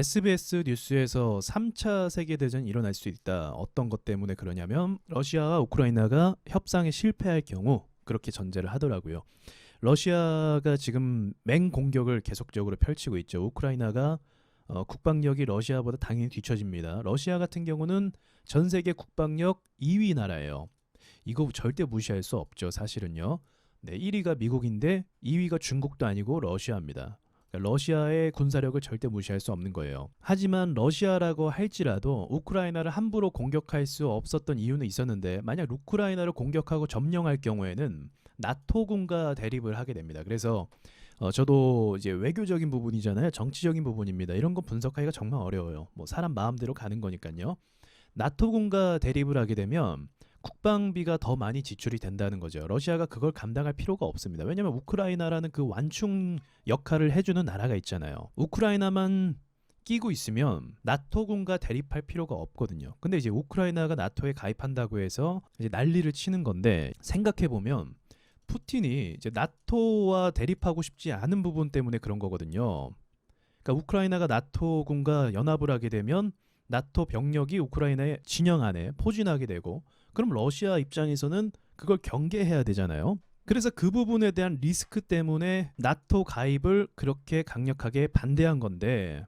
SBS 뉴스에서 3차 세계대전이 일어날 수 있다. 어떤 것 때문에 그러냐면 러시아와 우크라이나가 협상에 실패할 경우 그렇게 전제를 하더라고요. 러시아가 지금 맹 공격을 계속적으로 펼치고 있죠. 우크라이나가 어, 국방력이 러시아보다 당연히 뒤처집니다. 러시아 같은 경우는 전 세계 국방력 2위 나라예요. 이거 절대 무시할 수 없죠. 사실은요. 네, 1위가 미국인데 2위가 중국도 아니고 러시아입니다. 그러니까 러시아의 군사력을 절대 무시할 수 없는 거예요. 하지만 러시아라고 할지라도 우크라이나를 함부로 공격할 수 없었던 이유는 있었는데 만약 우크라이나를 공격하고 점령할 경우에는 나토군과 대립을 하게 됩니다. 그래서 어, 저도 이제 외교적인 부분이잖아요. 정치적인 부분입니다. 이런 거 분석하기가 정말 어려워요. 뭐 사람 마음대로 가는 거니까요. 나토군과 대립을 하게 되면 국방비가 더 많이 지출이 된다는 거죠. 러시아가 그걸 감당할 필요가 없습니다. 왜냐하면 우크라이나라는 그 완충 역할을 해주는 나라가 있잖아요. 우크라이나만 끼고 있으면 나토군과 대립할 필요가 없거든요. 근데 이제 우크라이나가 나토에 가입한다고 해서 이제 난리를 치는 건데 생각해 보면 푸틴이 이제 나토와 대립하고 싶지 않은 부분 때문에 그런 거거든요. 그러니까 우크라이나가 나토군과 연합을 하게 되면 나토 병력이 우크라이나의 진영 안에 포진하게 되고 그럼 러시아 입장에서는 그걸 경계해야 되잖아요. 그래서 그 부분에 대한 리스크 때문에 나토 가입을 그렇게 강력하게 반대한 건데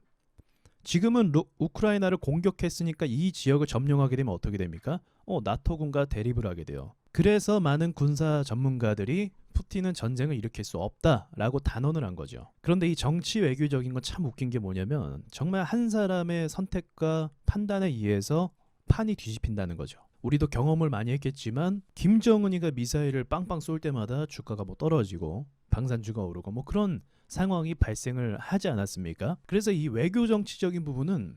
지금은 루, 우크라이나를 공격했으니까 이 지역을 점령하게 되면 어떻게 됩니까? 어, 나토군과 대립을 하게 돼요. 그래서 많은 군사 전문가들이 푸틴은 전쟁을 일으킬 수 없다라고 단언을 한 거죠. 그런데 이 정치 외교적인 건 참 웃긴 게 뭐냐면 정말 한 사람의 선택과 판단에 의해서 판이 뒤집힌다는 거죠. 우리도 경험을 많이 했겠지만 김정은이가 미사일을 빵빵 쏠 때마다 주가가 뭐 떨어지고 방산주가 오르고 뭐 그런 상황이 발생을 하지 않았습니까? 그래서 이 외교 정치적인 부분은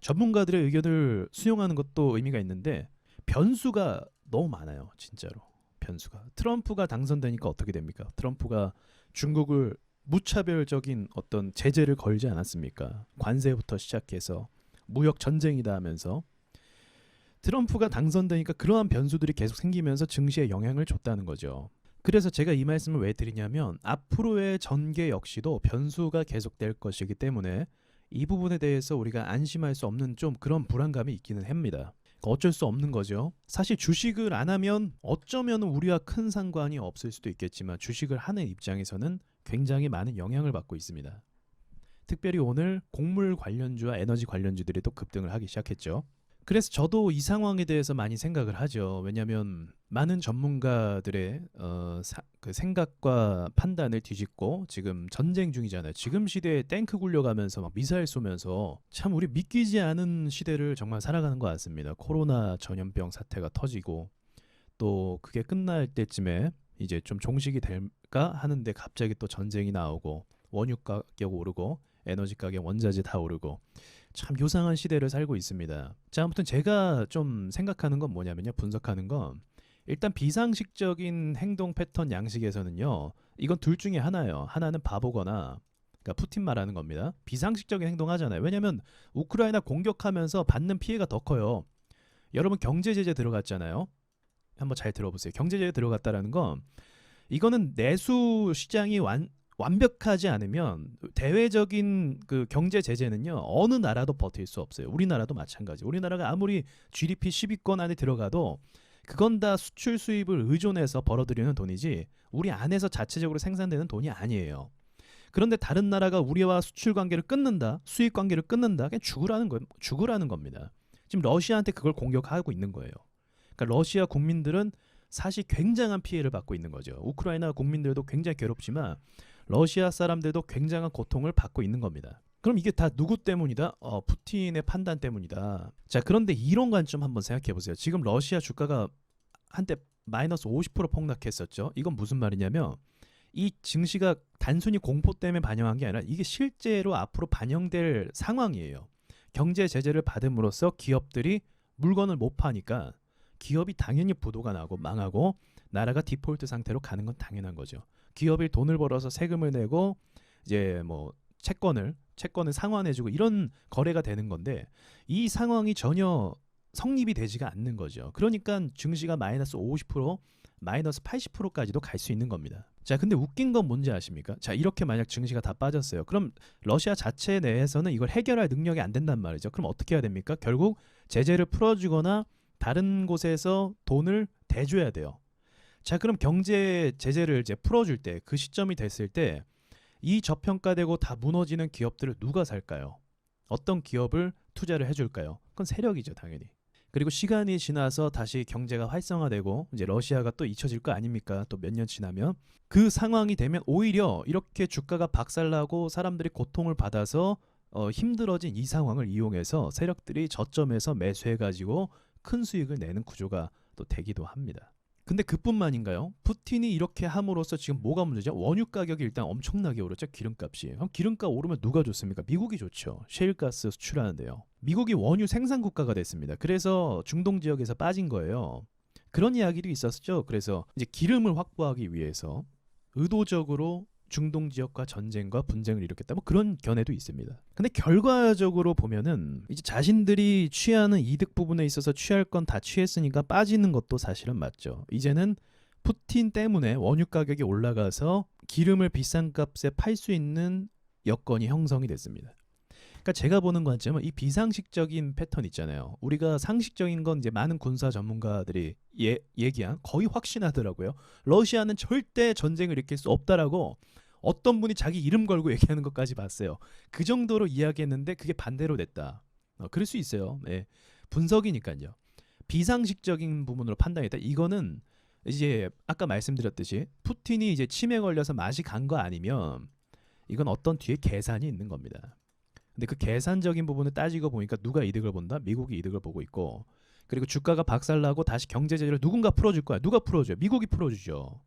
전문가들의 의견을 수용하는 것도 의미가 있는데 변수가 너무 많아요, 진짜로. 변수가. 트럼프가 당선되니까 어떻게 됩니까? 트럼프가 중국을 무차별적인 어떤 제재를 걸지 않았습니까? 관세부터 시작해서 무역 전쟁이다 하면서 트럼프가 당선되니까 그러한 변수들이 계속 생기면서 증시에 영향을 줬다는 거죠. 그래서 제가 이 말씀을 왜 드리냐면 앞으로의 전개 역시도 변수가 계속될 것이기 때문에 이 부분에 대해서 우리가 안심할 수 없는 좀 그런 불안감이 있기는 합니다. 어쩔 수 없는 거죠. 사실 주식을 안 하면 어쩌면 우리와 큰 상관이 없을 수도 있겠지만 주식을 하는 입장에서는 굉장히 많은 영향을 받고 있습니다. 특별히 오늘 곡물 관련주와 에너지 관련주들이 또 급등을 하기 시작했죠. 그래서 저도 이 상황에 대해서 많이 생각을 하죠. 왜냐하면 많은 전문가들의 어, 사, 그 생각과 판단을 뒤집고 지금 전쟁 중이잖아요. 지금 시대에 탱크 굴려가면서 막 미사일 쏘면서 참 우리 믿기지 않은 시대를 정말 살아가는 것 같습니다. 코로나 전염병 사태가 터지고 또 그게 끝날 때쯤에 이제 좀 종식이 될까 하는데 갑자기 또 전쟁이 나오고 원유 가격 오르고 에너지 가격 원자재 다 오르고 참 요상한 시대를 살고 있습니다. 자, 아무튼 제가 좀 생각하는 건 뭐냐면요. 분석하는 건 일단 비상식적인 행동 패턴 양식에서는요. 이건 둘 중에 하나예요. 하나는 바보거나 그러니까 푸틴 말하는 겁니다. 비상식적인 행동 하잖아요. 왜냐면 우크라이나 공격하면서 받는 피해가 더 커요. 여러분 경제 제재 들어갔잖아요. 한번 잘 들어보세요. 경제 제재 들어갔다라는 건 이거는 내수 시장이 완 완벽하지 않으면 대외적인 그 경제 제재는요 어느 나라도 버틸 수 없어요. 우리나라도 마찬가지. 우리나라가 아무리 GDP 10위권 안에 들어가도 그건 다 수출 수입을 의존해서 벌어들이는 돈이지 우리 안에서 자체적으로 생산되는 돈이 아니에요. 그런데 다른 나라가 우리와 수출 관계를 끊는다, 수입 관계를 끊는다, 그냥 죽으라는 거, 죽으라는 겁니다. 지금 러시아한테 그걸 공격하고 있는 거예요. 그러니까 러시아 국민들은 사실 굉장한 피해를 받고 있는 거죠. 우크라이나 국민들도 굉장히 괴롭지만 러시아 사람들도 굉장한 고통을 받고 있는 겁니다. 그럼 이게 다 누구 때문이다? 어, 푸틴의 판단 때문이다. 자, 그런데 이런 관점 한번 생각해 보세요. 지금 러시아 주가가 한때 마이너스 50% 폭락했었죠. 이건 무슨 말이냐면 이 증시가 단순히 공포 때문에 반영한 게 아니라 이게 실제로 앞으로 반영될 상황이에요. 경제 제재를 받음으로써 기업들이 물건을 못 파니까 기업이 당연히 부도가 나고 망하고 나라가 디폴트 상태로 가는 건 당연한 거죠. 기업이 돈을 벌어서 세금을 내고 이제 뭐 채권을 채권을 상환해주고 이런 거래가 되는 건데 이 상황이 전혀 성립이 되지가 않는 거죠. 그러니까 증시가 마이너스 50% 마이너스 80%까지도 갈 수 있는 겁니다. 자, 근데 웃긴 건 뭔지 아십니까? 자, 이렇게 만약 증시가 다 빠졌어요. 그럼 러시아 자체 내에서는 이걸 해결할 능력이 안 된단 말이죠. 그럼 어떻게 해야 됩니까? 결국 제재를 풀어주거나 다른 곳에서 돈을 대줘야 돼요. 자, 그럼 경제 제재를 이제 풀어줄 때 그 시점이 됐을 때 이 저평가되고 다 무너지는 기업들을 누가 살까요? 어떤 기업을 투자를 해줄까요? 그건 세력이죠, 당연히. 그리고 시간이 지나서 다시 경제가 활성화되고 이제 러시아가 또 잊혀질 거 아닙니까? 또 몇 년 지나면 그 상황이 되면 오히려 이렇게 주가가 박살나고 사람들이 고통을 받아서 어, 힘들어진 이 상황을 이용해서 세력들이 저점에서 매수해 가지고 큰 수익을 내는 구조가 또 되기도 합니다. 근데 그뿐만인가요? 푸틴이 이렇게 함으로써 지금 뭐가 문제죠? 원유 가격이 일단 엄청나게 오르죠. 기름값이. 그럼 기름값 오르면 누가 좋습니까? 미국이 좋죠. 셰일가스 수출하는데요. 미국이 원유 생산 국가가 됐습니다. 그래서 중동 지역에서 빠진 거예요. 그런 이야기도 있었죠. 그래서 이제 기름을 확보하기 위해서 의도적으로 중동 지역과 전쟁과 분쟁을 일으켰다. 뭐 그런 견해도 있습니다. 근데 결과적으로 보면은 이제 자신들이 취하는 이득 부분에 있어서 취할 건 다 취했으니까 빠지는 것도 사실은 맞죠. 이제는 푸틴 때문에 원유 가격이 올라가서 기름을 비싼 값에 팔 수 있는 여건이 형성이 됐습니다. 그러니까 제가 보는 관점은 이 비상식적인 패턴 있잖아요. 우리가 상식적인 건 이제 많은 군사 전문가들이 예, 얘기한 거의 확신하더라고요. 러시아는 절대 전쟁을 일으킬 수 없다라고 어떤 분이 자기 이름 걸고 얘기하는 것까지 봤어요. 그 정도로 이야기했는데 그게 반대로 됐다. 어, 그럴 수 있어요. 네. 분석이니까요. 비상식적인 부분으로 판단했다. 이거는 이제 아까 말씀드렸듯이 푸틴이 이제 치매 걸려서 맛이 간 거 아니면 이건 어떤 뒤에 계산이 있는 겁니다. 근데 그 계산적인 부분을 따지고 보니까 누가 이득을 본다? 미국이 이득을 보고 있고 그리고 주가가 박살나고 다시 경제 제재를 누군가 풀어줄 거야. 누가 풀어줘요? 미국이 풀어주죠.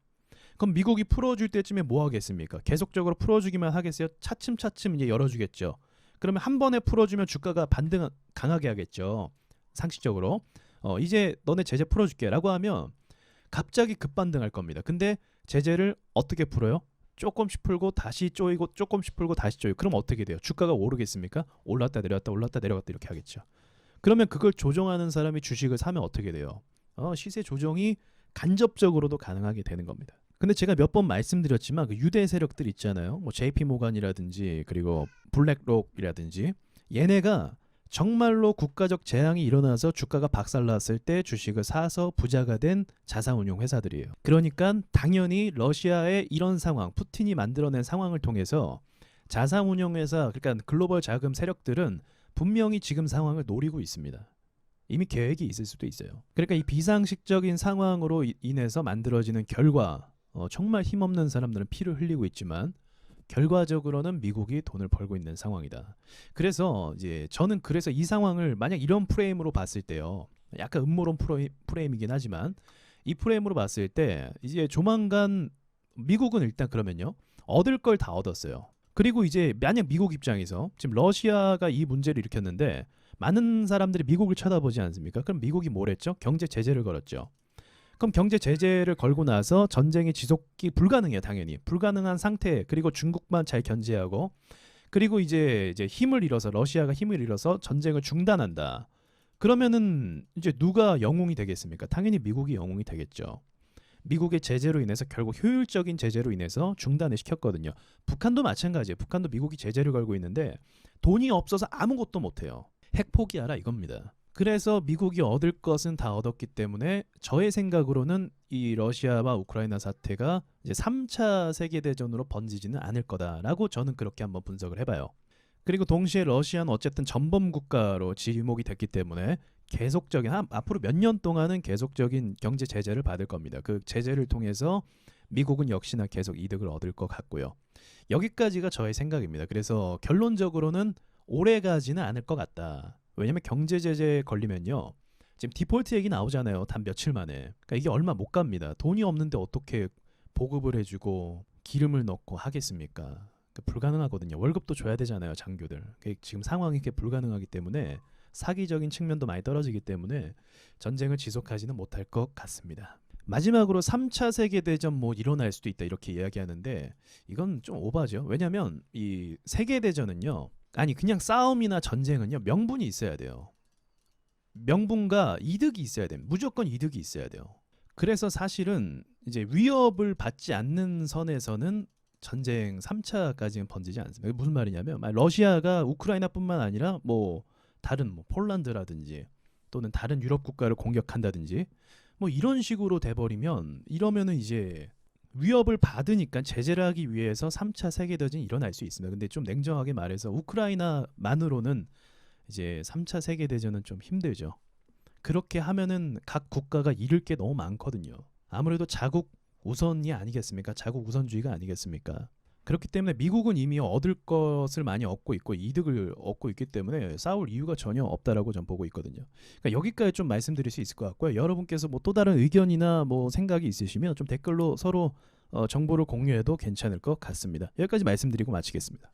그럼 미국이 풀어줄 때쯤에 뭐 하겠습니까? 계속적으로 풀어주기만 하겠어요? 차츰차츰 이제 열어주겠죠. 그러면 한 번에 풀어주면 주가가 반등 강하게 하겠죠. 상식적으로 어, 이제 너네 제재 풀어줄게라고 하면 갑자기 급반등할 겁니다. 근데 제재를 어떻게 풀어요? 조금씩 풀고 다시 쪼이고 조금씩 풀고 다시 쪼이고 그럼 어떻게 돼요? 주가가 오르겠습니까? 올랐다 내려왔다 올랐다 내려갔다 이렇게 하겠죠. 그러면 그걸 조정하는 사람이 주식을 사면 어떻게 돼요? 어, 시세 조정이 간접적으로도 가능하게 되는 겁니다. 근데 제가 몇 번 말씀드렸지만 그 유대 세력들 있잖아요. 뭐 JP 모간이라든지 그리고 블랙록이라든지 얘네가 정말로 국가적 재앙이 일어나서 주가가 박살났을 때 주식을 사서 부자가 된 자산운용 회사들이에요. 그러니까 당연히 러시아의 이런 상황, 푸틴이 만들어낸 상황을 통해서 자산운용 회사, 그러니까 글로벌 자금 세력들은 분명히 지금 상황을 노리고 있습니다. 이미 계획이 있을 수도 있어요. 그러니까 이 비상식적인 상황으로 이- 인해서 만들어지는 결과, 어, 정말 힘없는 사람들은 피를 흘리고 있지만 결과적으로는 미국이 돈을 벌고 있는 상황이다. 그래서 이제 저는 그래서 이 상황을 만약 이런 프레임으로 봤을 때요. 약간 음모론 프레임, 프레임 이긴 하지만 이 프레임으로 봤을 때 이제 조만간 미국은 일단 그러면요. 얻을 걸 다 얻었어요. 그리고 이제 만약 미국 입장에서 지금 러시아가 이 문제를 일으켰는데 많은 사람들이 미국을 쳐다보지 않습니까? 그럼 미국이 뭘 했죠? 경제 제재를 걸었죠. 그럼 경제 제재를 걸고 나서 전쟁이 지속이 불가능해요, 당연히. 불가능한 상태 그리고 중국만 잘 견제하고 그리고 이제 이제 힘을 잃어서 러시아가 힘을 잃어서 전쟁을 중단한다. 그러면은 이제 누가 영웅이 되겠습니까? 당연히 미국이 영웅이 되겠죠. 미국의 제재로 인해서 결국 효율적인 제재로 인해서 중단을 시켰거든요. 북한도 마찬가지예요. 북한도 미국이 제재를 걸고 있는데 돈이 없어서 아무것도 못해요. 핵 포기하라 이겁니다. 그래서 미국이 얻을 것은 다 얻었기 때문에 저의 생각으로는 이 러시아와 우크라이나 사태가 이제 3차 세계 대전으로 번지지는 않을 거다라고 저는 그렇게 한번 분석을 해 봐요. 그리고 동시에 러시아는 어쨌든 전범 국가로 지목이 됐기 때문에 계속적인 한, 앞으로 몇 년 동안은 계속적인 경제 제재를 받을 겁니다. 그 제재를 통해서 미국은 역시나 계속 이득을 얻을 것 같고요. 여기까지가 저의 생각입니다. 그래서 결론적으로는 오래 가지는 않을 것 같다. 왜냐면 경제 제재에 걸리면요. 지금 디폴트 얘기 나오잖아요. 단 며칠 만에. 그러니까 이게 얼마 못 갑니다. 돈이 없는데 어떻게 보급을 해주고 기름을 넣고 하겠습니까? 그러니까 불가능하거든요. 월급도 줘야 되잖아요, 장교들. 그게 지금 상황이 이렇게 불가능하기 때문에 사기적인 측면도 많이 떨어지기 때문에 전쟁을 지속하지는 못할 것 같습니다. 마지막으로 3차 세계 대전 뭐 일어날 수도 있다 이렇게 이야기하는데 이건 좀 오바죠. 왜냐하면 이 세계 대전은요. 아니 그냥 싸움이나 전쟁은요 명분이 있어야 돼요. 명분과 이득이 있어야 됩니다. 무조건 이득이 있어야 돼요. 그래서 사실은 이제 위협을 받지 않는 선에서는 전쟁 3차까지는 번지지 않습니다. 무슨 말이냐면 러시아가 우크라이나뿐만 아니라 뭐 다른 뭐 폴란드라든지 또는 다른 유럽 국가를 공격한다든지 뭐 이런 식으로 돼 버리면 이러면은 이제 위협을 받으니까 제재를 하기 위해서 3차 세계 대전이 일어날 수 있습니다. 근데 좀 냉정하게 말해서 우크라이나만으로는 이제 3차 세계 대전은 좀 힘들죠. 그렇게 하면은 각 국가가 잃을 게 너무 많거든요. 아무래도 자국 우선이 아니겠습니까? 자국 우선주의가 아니겠습니까? 그렇기 때문에 미국은 이미 얻을 것을 많이 얻고 있고 이득을 얻고 있기 때문에 싸울 이유가 전혀 없다라고 전 보고 있거든요. 그러니까 여기까지 좀 말씀드릴 수 있을 것 같고요. 여러분께서 뭐 또 다른 의견이나 뭐 생각이 있으시면 좀 댓글로 서로 어, 정보를 공유해도 괜찮을 것 같습니다. 여기까지 말씀드리고 마치겠습니다.